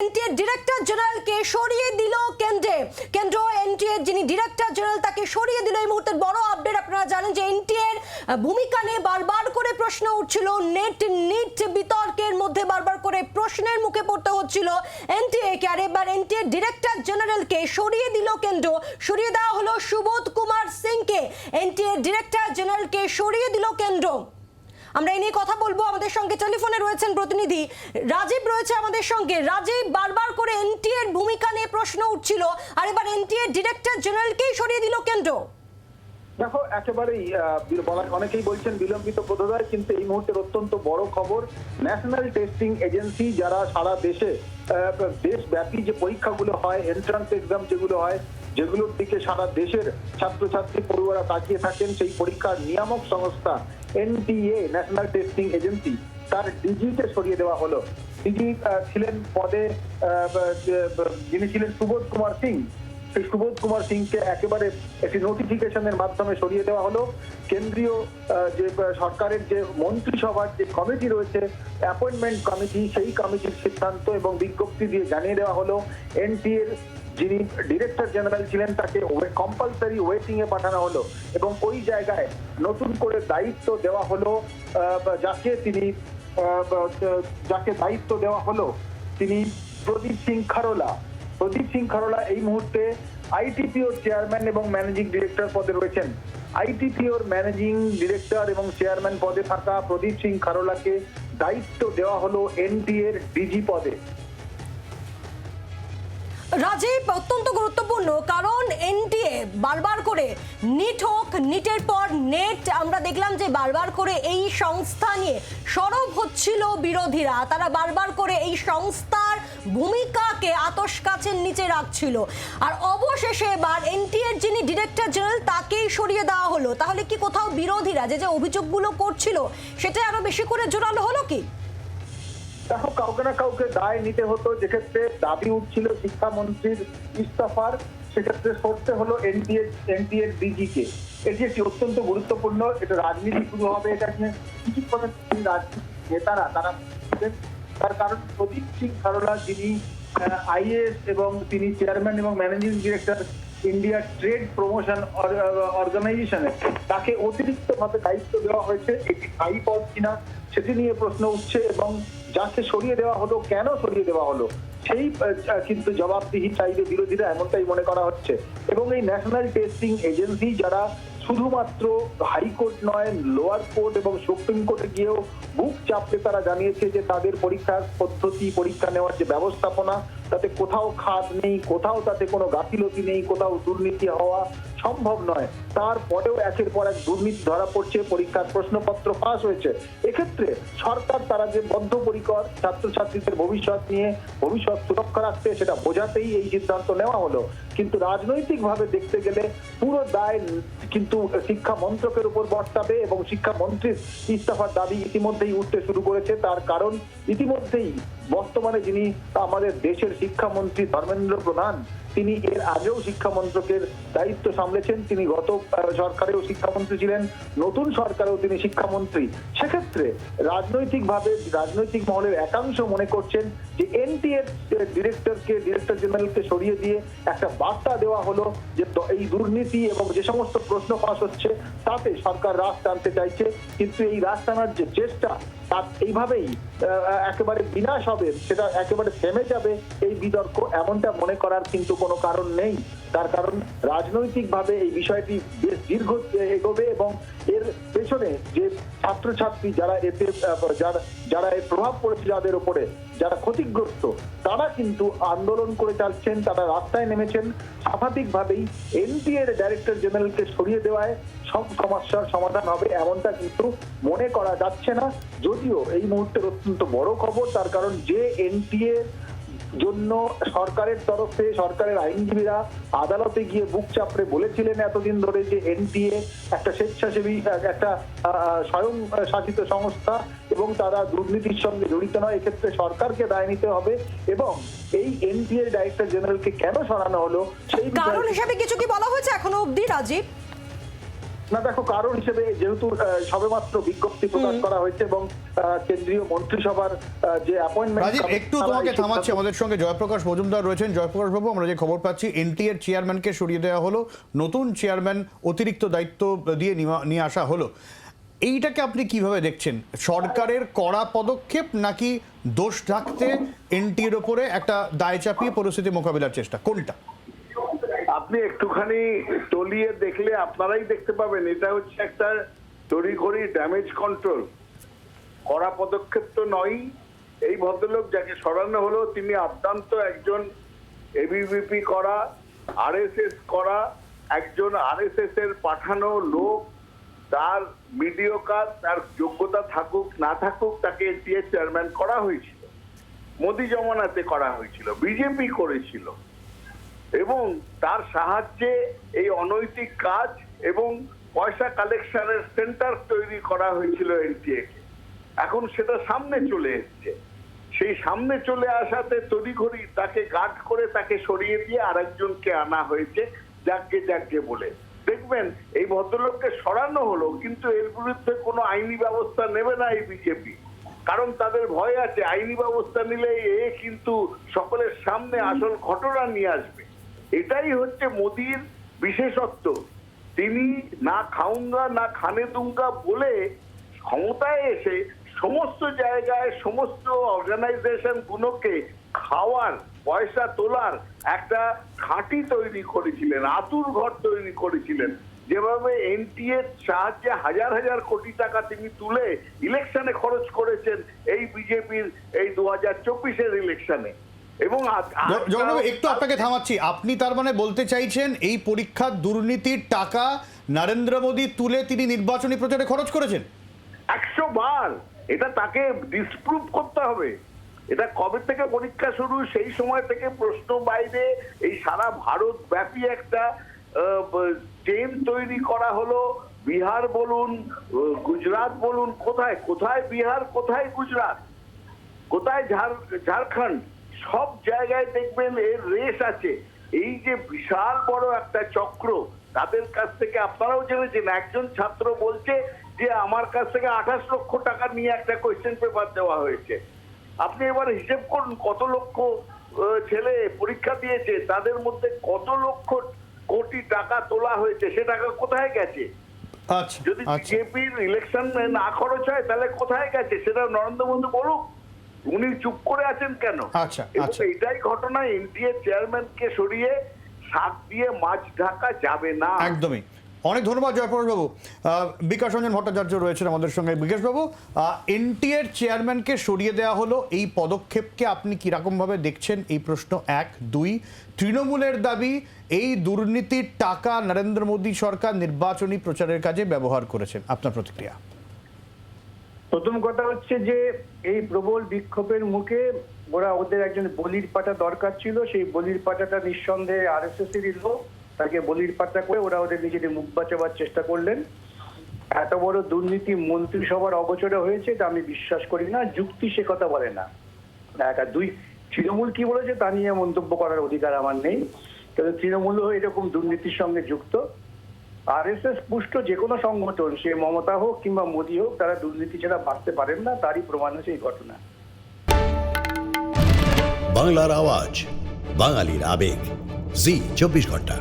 এনটিএর director জেনারেলকে সরিয়ে দিল কেন্দ্রে। কেন্দ্র এনটিএর যিনি ডিরেক্টর জেনারেল তাকে সরিয়ে দিল, এই মুহূর্তের বড় আপডেট আপনারা জানেন যে এনটিএর ভূমিকা নিয়ে বারবার করে প্রশ্ন উঠছিল নেট নিট বিতর্কের মধ্যে বারবার করে প্রশ্নের মুখে পড়তে হচ্ছিল এনটিএ কে। আর এবার এনটিএর ডিরেক্টর জেনারেলকে সরিয়ে দিল কেন্দ্র, সরিয়ে দেওয়া হলো সুবোধ কুমার সিংকে। এনটিএর ডিরেক্টর জেনারেলকে সরিয়ে দিল কেন্দ্র। আমরা এই নিয়ে কথা বলব। আমাদের সঙ্গে টেলিফোনে রয়েছেন প্রতিনিধি রাজীব রয়েছে আমাদের সঙ্গে। রাজীব বারবার করে এনটি এর ভূমিকা নিয়ে প্রশ্ন উঠছিল আর এবার এনটি এর ডিরেক্টর জেনারেলকেই সরিয়ে দিল কেন্দ্র। দেখো একেবারেই আহ, বিল- বলা- অনেকেই বলছেন বিলম্বিত বোধোদয় কিন্তু এই মুহূর্তের অত্যন্ত বড় খবর ন্যাশনাল টেস্টিং এজেন্সি যারা সারা দেশে দেশব্যাপী যে পরীক্ষাগুলো হয় এন্ট্রান্স এক্সাম যেগুলো হয় যেগুলোর দিকে সারা দেশের ছাত্রছাত্রী পড়ুয়ারা তাকিয়ে থাকেন, সেই পরীক্ষার নিয়ামক সংস্থা এনটিএ ন্যাশনাল টেস্টিং এজেন্সি তার ডিজিকে সরিয়ে দেওয়া হলো। ডিজি ছিলেন পদে যিনি ছিলেন সুবোধ কুমার সিং। সেই সুবোধ কুমার সিংকে একেবারে একটি নোটিফিকেশনের মাধ্যমে সরিয়ে দেওয়া হলো। কেন্দ্রীয় যে সরকারের যে মন্ত্রিসভার যে কমিটি রয়েছে অ্যাপয়েন্টমেন্ট কমিটি, সেই কমিটির সিদ্ধান্ত এবং বিজ্ঞপ্তি দিয়ে জানিয়ে দেওয়া হলো। এনটিএর যিনি ডিরেক্টর জেনারেল ছিলেন, তাকে কম্পালসারি ওয়েটিং এ পাঠানো হলো এবং ওই জায়গায় নতুন করে দায়িত্ব দেওয়া হলো যাকে তিনি যাকে দায়িত্ব দেওয়া হলো, তিনি প্রদীপ সিং খারোলা। প্রদীপ সিং খারোলা এই মুহূর্তে আইটিপিওর চেয়ারম্যান এবং ম্যানেজিং ডিরেক্টর পদে রয়েছেন। আইটিপিওর ম্যানেজিং ডিরেক্টর এবং চেয়ারম্যান পদে থাকা প্রদীপ সিং খারোলাকে দায়িত্ব দেওয়া হলো এনটিএ এর ডিজি পদে। রাজীব অত্যন্ত গুরুত্বপূর্ণ, কারণ এনটিএ বারবার করে নিট হোক, নিটের পর নেট, আমরা দেখলাম যে বারবার করে এই সংস্থা নিয়ে সরব হচ্ছিল বিরোধীরা। তারা বারবার করে এই সংস্থার ভূমিকাকে আতস কাছের নিচে রাখছিল। আর অবশেষে এবার এনটিএর যিনি ডিরেক্টর জেনারেল, তাকেই সরিয়ে দেওয়া হলো। তাহলে কি কোথাও বিরোধীরা, যে যে অভিযোগগুলো করছিল, সেটা আরও বেশি করে জোরালো হলো কি? দেখো, কাউকে না কাউকে দায় নিতে হতো। যেক্ষেত্রে দাবি উঠছিল শিক্ষামন্ত্রীর ইস্তফার, সেক্ষেত্রে সরতে হলো এনটিএ এনটিএ ডিজি কে এটি একটি অত্যন্ত গুরুত্বপূর্ণ, এটা রাজনীতি শুরু হবে এটা নিয়ে। কিছু কথা রাজনীতি নেতারা, তারা তার কারণ প্রদীপ সিং খারোলা, যিনি আইএস এবং তিনি চেয়ারম্যান এবং managing director India trade promotion অর্গানাইজেশনে তাকে অতিরিক্ত ভাবে দায়িত্ব দেওয়া হয়েছে। এটি স্থায়ী পদ কিনা, সেটি নিয়ে প্রশ্ন উঠছে এবং যাকে সরিয়ে দেওয়া হলো, কেন সরিয়ে দেওয়া হলো? সেই কিন্তু জবাবদিহি চাইবে বিরোধীরা, এমনটাই মনে করা হচ্ছে। এবং এই ন্যাশনাল টেস্টিং এজেন্সি যারা শুধুমাত্র হাইকোর্ট নয় লোয়ার কোর্ট এবং সুপ্রিম কোর্টে গিয়েও বুক চাপতে তারা জানিয়েছে যে তাদের পরীক্ষার পদ্ধতি, পরীক্ষা নেওয়ার যে ব্যবস্থাপনা তাতে কোথাও খাত নেই, কোথাও তাতে কোনো গাফিলতি নেই, কোথাও দুর্নীতি হওয়া সম্ভব নয়। তারপরেও একের পর এক দুর্নীতি ধরা পড়ছে, পরীক্ষার প্রশ্নপত্র ফাঁস হয়েছে। এক্ষেত্রে সরকার তারা যে বদ্ধপরিকর ছাত্রছাত্রীদের ভবিষ্যৎ নিয়ে ভবিষ্যৎ সুরক্ষা রাখতে, সেটা বোঝাতেই এই সিদ্ধান্ত নেওয়া হলো। কিন্তু রাজনৈতিকভাবে দেখতে গেলে পুরো দায় কিন্তু শিক্ষা মন্ত্রকের উপর বর্তাবে এবং শিক্ষা শিক্ষামন্ত্রীর ইস্তফার দাবি ইতিমধ্যেই উঠতে শুরু করেছে। তার কারণ ইতিমধ্যেই বর্তমানে যিনি আমাদের দেশের শিক্ষামন্ত্রী ধর্মেন্দ্র প্রধান তিনি এর আগেও শিক্ষা মন্ত্রকের দায়িত্ব সামলেছেন। তিনি গত সরকারেও শিক্ষামন্ত্রী ছিলেন, নতুন সরকারেও তিনি শিক্ষামন্ত্রী। সেক্ষেত্রে রাজনৈতিকভাবে, রাজনৈতিক মহলের একাংশ মনে করছেন যে এনটিএর ডিরেক্টরকে, ডিরেক্টর জেনারেলকে সরিয়ে দিয়ে একটা বার্তা দেওয়া হলো যে এই দুর্নীতি এবং যে সমস্ত প্রশ্ন ফাঁস হচ্ছে, তাতে সরকার রাশ টানতে চাইছে। কিন্তু এই রাশ টানার যে চেষ্টা তা এইভাবেই একেবারে বিনাশ হবে, সেটা একেবারে থেমে যাবে। এই বিতর্ক এমনটা মনে করার কিন্তু কোনো কারণ নেই। তার কারণ রাজনৈতিকভাবে এই বিষয়টি বেশ দীর্ঘ এগোবে এবং এর পেছনে যে ছাত্রছাত্রী যারা এতে যারা এর প্রভাব পড়েছে যাদের উপরে, যারা ক্ষতিগ্রস্ত, তারা কিন্তু আন্দোলন করে চাচ্ছেন তারা রাস্তায় নেমেছেন। স্বাভাবিকভাবেই এনটিএ এর ডাইরেক্টর জেনারেলকে সরিয়ে দেওয়ায় সব সমস্যার সমাধান হবে এমনটা কিন্তু মনে করা যাচ্ছে না। যদিও এই মুহূর্তের অত্যন্ত বড় খবর, তার কারণ যে এনটিএ জন্য সরকারের তরফে সরকারের আইনজীবীরা আদালতে গিয়ে বুক চাপড়ে বলেছিলেন এতদিন ধরে যে এনটিএ একটা স্বেচ্ছাসেবী, একটা স্বয়ং শাসিত সংস্থা এবং তারা দুর্নীতির সঙ্গে জড়িত নয়, এক্ষেত্রে সরকারকে দায় নিতে হবে এবং এই এনটিএ ডাইরেক্টর জেনারেলকে কেন সরানো হলো সেই কারণ হিসাবে কিছু কি বলা হয়েছে এখনও অব্দি রাজীব? না দেখো কারণ হিসেবে যেহেতু সবেমাত্র বিজ্ঞপ্তি প্রকাশ করা হয়েছে এবং কেন্দ্রীয় মন্ত্রিসভার যে অ্যাপয়েন্টমেন্ট রাজীব একটু তোমাকে থামাচ্ছি আমাদের সঙ্গে জয়প্রকাশ মজুমদার রয়েছেন। জয়প্রকাশ বাবু আমরা যে খবর পাচ্ছি এনটিএর চেয়ারম্যানকে সরিয়ে দেওয়া হলো নতুন চেয়ারম্যান অতিরিক্ত দায়িত্ব দিয়ে নিয়ে আসা হলো। এইটাকে আপনি কীভাবে দেখছেন? সরকারের কড়া পদক্ষেপ নাকি দোষ ঢাকতে এনটিএর ওপরে একটা দায় চাপিয়ে পরিস্থিতি মোকাবিলার চেষ্টা? কোনটা? আপনি একটুখানি তলিয়ে দেখলে আপনারাই দেখতে পাবেন। এটা হচ্ছে একটা তড়িঘড়ি ড্যামেজ কন্ট্রোল কড়া পদক্ষেপ তো নয় এই ভদ্রলোক যাকে সরানো হলো, তিনি আদ্যান্ত একজন এবিভিপি করা আরএসএস করা, একজন আরএসএস এর পাঠানো লোক, তার মিডিও কাজ, তার যোগ্যতা থাকুক, না থাকুক, তাকে এনটিএ চেয়ারম্যান করা হয়েছিল। মোদি জমানাতে করা হয়েছিল বিজেপি করেছিল। এবং তার সাহায্যে এই অনৈতিক কাজ এবং পয়সা কালেকশনের সেন্টার তৈরি করা হয়েছিল এনটিএ এখন সেটা সামনে চলে এসছে। সেই সামনে চলে আসাতে তড়িঘড়ি তাকে গার্ড করে তাকে সরিয়ে দিয়ে আরেকজনকে আনা হয়েছে যাকে যাকে বলে। দেখবেন, এই ভদ্রলোককে সরানো হলো, কিন্তু এর বিরুদ্ধে কোনো আইনি ব্যবস্থা নেবে না এই বিজেপি। কারণ তাদের ভয় আছে, আইনি ব্যবস্থা নিলে এ কিন্তু সকলের সামনে আসল ঘটনা নিয়ে আসবে। এটাই হচ্ছে মোদির বিশেষত্ব। তিনি না খাউঙ্গা না খানে দুঙ্গা বলে ক্ষমতায় এসে সমস্ত জায়গায়, সমস্ত অর্গানাইজেশন গুলোকে খাওয়ার, পয়সা তোলার একটা খাঁটি তৈরি করেছিলেন, আতুর ঘর তৈরি করেছিলেন। যেভাবে এনটিএর সাহায্যে হাজার হাজার কোটি টাকা তিনি তুলে ইলেকশনে খরচ করেছেন এই বিজেপির এই দু হাজার চব্বিশের ইলেকশনে এবং জগন্নাথ একটু আপনাকে থামাচ্ছি। আপনি তার মানে বলতে চাইছেন এই পরীক্ষার দুর্নীতির টাকা নরেন্দ্র মোদী তুলে তিনি নির্বাচনী প্রচারে খরচ করেছেন? একশো বার। এটা তাকে ডিসপ্রুভ করতে হবে। এটা কবে থেকে পরীক্ষা শুরু সেই সময় থেকে প্রশ্ন বাইরে। এই সারা ভারত ব্যাপী একটা চেন তৈরি করা হলো। বিহার বলুন গুজরাট বলুন কোথায়? কোথায় বিহার কোথায় গুজরাট? কোথায় ঝাড়- ঝাড়খণ্ড? সব জায়গায় দেখবেন এর রেস আছে। এই যে বিশাল বড় একটা চক্র তাদের কাছ থেকে আপনারাও জেনেছেন একজন ছাত্র বলছে যে আমার কাছ থেকে আঠাশ লক্ষ টাকা নিয়ে একটা কোয়েশ্চেন পেপার দেওয়া হয়েছে। আপনি এবার হিসেব করুন কত লক্ষ ছেলে পরীক্ষা দিয়েছে তাদের মধ্যে কত লক্ষ কোটি টাকা তোলা হয়েছে সে টাকা কোথায় গেছে? আচ্ছা যদি আচ্ছা। বিজেপির ইলেকশন না খরচ হয় তাহলে কোথায় গেছে? সেটা নরেন্দ্র মোদী বলুক উনি চুপ করে আছেন কেন? আচ্ছা, এবং আচ্ছা। এটাই ঘটনা এনডিএ চেয়ারম্যানকে সরিয়ে শাক দিয়ে মাছ ঢাকা যাবে না। একদমই। অনেক ধন্যবাদ জয়প্রকাশ বাবু বিকাশ রঞ্জন ভট্টাচার্য রয়েছেন আমাদের সঙ্গে। বিকাশ বাবু এনটিএর চেয়ারম্যানকে সরিয়ে দেওয়া হলো এই পদক্ষেপকে আপনি কিরকমভাবে দেখছেন? এই প্রশ্ন এক। দুই তৃণমূলের দাবি এই দুর্নীতির টাকা নরেন্দ্র মোদী সরকার নির্বাচনী প্রচারের কাজে ব্যবহার করেছেন। আপনার প্রতিক্রিয়া? প্রথম কথা হচ্ছে যে এই প্রবল বিক্ষোভের মুখে ওরা ওদের একজন বলির পাটা দরকার ছিল। সেই বলির পাটাটা নিঃসন্দেহে আর এস এস লোক। তাকে বলির পাটা করে ওরা ওদের নিজেদের মুখ বাঁচাবার চেষ্টা করলেন। এত বড় দুর্নীতি মন্ত্রিসভার অগোচরে হয়েছে তা আমি বিশ্বাস করি না। যুক্তি সে কথা বলে না। এক আর দুই, তৃণমূল কি বলেছে তা নিয়ে মন্তব্য করার অধিকার আমার নেই। কিন্তু তৃণমূলও এরকম দুর্নীতির সঙ্গে যুক্ত। আরএসএস পুষ্ট যে কোনো সংগঠন, সে মমতা হোক কিংবা মোদী হোক, তারা দুর্নীতি ছাড়া বাঁচতে পারেন না, তারই প্রমাণ হচ্ছে এই ঘটনা। বাংলার আওয়াজ, বাঙালির আবেগ। জি, চব্বিশ ঘণ্টা।